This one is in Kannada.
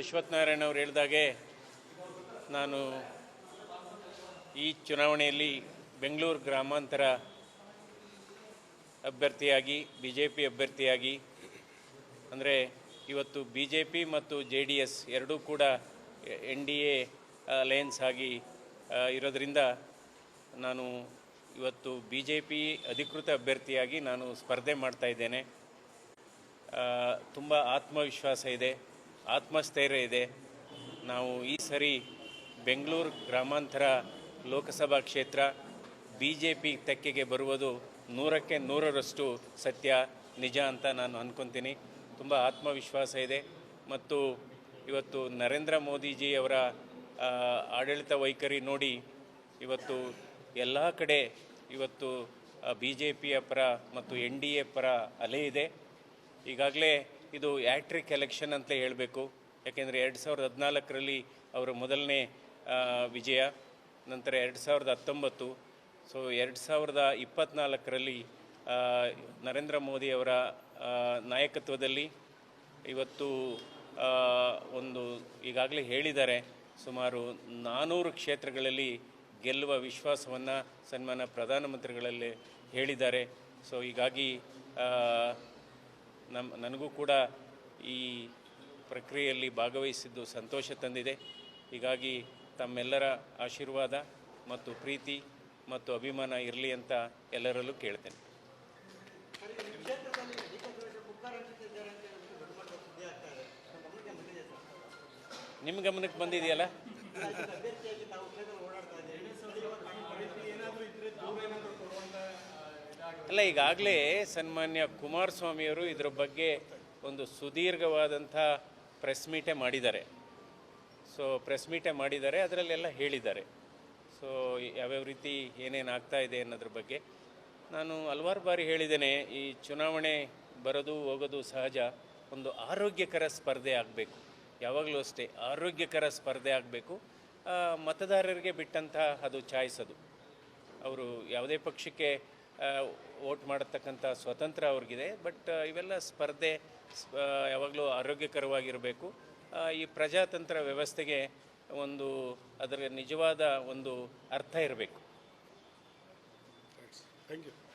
ಅಶ್ವಥ್ ನಾರಾಯಣ ಅವರು ಹೇಳಿದಾಗೆ ನಾನು ಈ ಚುನಾವಣೆಯಲ್ಲಿ ಬೆಂಗಳೂರು ಗ್ರಾಮಾಂತರ ಅಭ್ಯರ್ಥಿಯಾಗಿ ಬಿ ಜೆ ಪಿ ಅಭ್ಯರ್ಥಿಯಾಗಿ, ಅಂದರೆ ಇವತ್ತು ಬಿ ಜೆ ಪಿ ಮತ್ತು ಜೆ ಡಿ ಎಸ್ ಎರಡೂ ಕೂಡ ಎನ್ ಡಿ ಎ ಅಲಯನ್ಸ್ ಆಗಿ ಇರೋದರಿಂದ ನಾನು ಇವತ್ತು ಬಿ ಜೆ ಪಿ ಅಧಿಕೃತ ಅಭ್ಯರ್ಥಿಯಾಗಿ ನಾನು ಸ್ಪರ್ಧೆ ಮಾಡ್ತಾ ಇದ್ದೇನೆ. ತುಂಬ ಆತ್ಮವಿಶ್ವಾಸ ಇದೆ. ಆತ್ಮಸ್ಥೈರ್ಯ ಇದೆ. ನಾವು ಈ ಸರಿ ಬೆಂಗಳೂರು ಗ್ರಾಮಾಂತರ ಲೋಕಸಭಾ ಕ್ಷೇತ್ರ ಬಿ ಜೆ ಪಿ ತೆಕ್ಕೆಗೆ ಬರುವುದು ನೂರಕ್ಕೆ ನೂರರಷ್ಟು ಸತ್ಯ, ನಿಜ ಅಂತ ನಾನು ಅಂದ್ಕೊತೀನಿ ತುಂಬ ಆತ್ಮವಿಶ್ವಾಸ ಇದೆ. ಮತ್ತು ಇವತ್ತು ನರೇಂದ್ರ ಮೋದಿಜಿಯವರ ಆಡಳಿತ ವೈಖರಿ ನೋಡಿ ಇವತ್ತು ಎಲ್ಲ ಕಡೆ ಇವತ್ತು ಬಿ ಜೆ ಪಿಯ ಪರ ಮತ್ತು ಎನ್ ಡಿ ಎ ಪರ ಅಲೆ ಇದೆ. ಈಗಾಗಲೇ ಇದು ಆ್ಯಟ್ರಿಕ್ ಎಲೆಕ್ಷನ್ ಅಂತ ಹೇಳಬೇಕು. ಯಾಕೆಂದರೆ ಎರಡು ಸಾವಿರದ ಹದಿನಾಲ್ಕರಲ್ಲಿ ಅವರ ಮೊದಲನೇ ವಿಜಯ, ನಂತರ ಎರಡು ಸಾವಿರದ ಹತ್ತೊಂಬತ್ತು. ಸೊ ಎರಡು ಸಾವಿರದ ಇಪ್ಪತ್ತ್ನಾಲ್ಕರಲ್ಲಿ ನರೇಂದ್ರ ಮೋದಿಯವರ ನಾಯಕತ್ವದಲ್ಲಿ ಇವತ್ತು ಒಂದು ಈಗಾಗಲೇ ಹೇಳಿದ್ದಾರೆ, ಸುಮಾರು ನಾನ್ನೂರು ಕ್ಷೇತ್ರಗಳಲ್ಲಿ ಗೆಲ್ಲುವ ವಿಶ್ವಾಸವನ್ನು ಸನ್ಮಾನ ಪ್ರಧಾನಮಂತ್ರಿಗಳಲ್ಲಿ ಹೇಳಿದ್ದಾರೆ. ಸೊ ಹೀಗಾಗಿ ನಮ್ಮ ನನಗೂ ಕೂಡ ಈ ಪ್ರಕ್ರಿಯೆಯಲ್ಲಿ ಭಾಗವಹಿಸಿದ್ದು ಸಂತೋಷ ತಂದಿದೆ. ಹೀಗಾಗಿ ತಮ್ಮೆಲ್ಲರ ಆಶೀರ್ವಾದ ಮತ್ತು ಪ್ರೀತಿ ಮತ್ತು ಅಭಿಮಾನ ಇರಲಿ ಅಂತ ಎಲ್ಲರಲ್ಲೂ ಕೇಳ್ತೇನೆ. ನಿಮ್ಮ ಗಮನಕ್ಕೆ ಬಂದಿದೆಯಲ್ಲ? ಅಲ್ಲ, ಈಗಾಗಲೇ ಸನ್ಮಾನ್ಯ ಕುಮಾರಸ್ವಾಮಿಯವರು ಇದರ ಬಗ್ಗೆ ಒಂದು ಸುದೀರ್ಘವಾದಂಥ ಪ್ರೆಸ್ ಮೀಟೇ ಮಾಡಿದ್ದಾರೆ. ಸೊ, ಪ್ರೆಸ್ ಮೀಟೇ ಮಾಡಿದ್ದಾರೆ, ಅದರಲ್ಲೆಲ್ಲ ಹೇಳಿದ್ದಾರೆ. ಸೊ ಯಾವ್ಯಾವ ರೀತಿ ಏನೇನು ಆಗ್ತಾ ಇದೆ ಅನ್ನೋದ್ರ ಬಗ್ಗೆ. ನಾನು ಹಲವಾರು ಬಾರಿ ಹೇಳಿದ್ದೇನೆ, ಈ ಚುನಾವಣೆ ಬರೋದು ಹೋಗೋದು ಸಹಜ, ಒಂದು ಆರೋಗ್ಯಕರ ಸ್ಪರ್ಧೆ ಆಗಬೇಕು. ಯಾವಾಗಲೂ ಅಷ್ಟೇ, ಆರೋಗ್ಯಕರ ಸ್ಪರ್ಧೆ ಆಗಬೇಕು. ಮತದಾರರಿಗೆ ಬಿಟ್ಟಂತಹ ಅದು ಚಾಯ್ಸದು ಅವರು ಯಾವುದೇ ಪಕ್ಷಕ್ಕೆ ವೋಟ್ ಮಾಡತಕ್ಕಂಥ ಸ್ವತಂತ್ರ ಅವ್ರಿಗಿದೆ. ಬಟ್ ಇವೆಲ್ಲ ಸ್ಪರ್ಧೆ, ಸ್ಪ- ಯಾವಾಗಲೂ ಆರೋಗ್ಯಕರವಾಗಿರಬೇಕು. ಈ ಪ್ರಜಾತಂತ್ರ ವ್ಯವಸ್ಥೆಗೆ ಒಂದು ಅದರ ನಿಜವಾದ ಒಂದು ಅರ್ಥ ಇರಬೇಕು. Thank you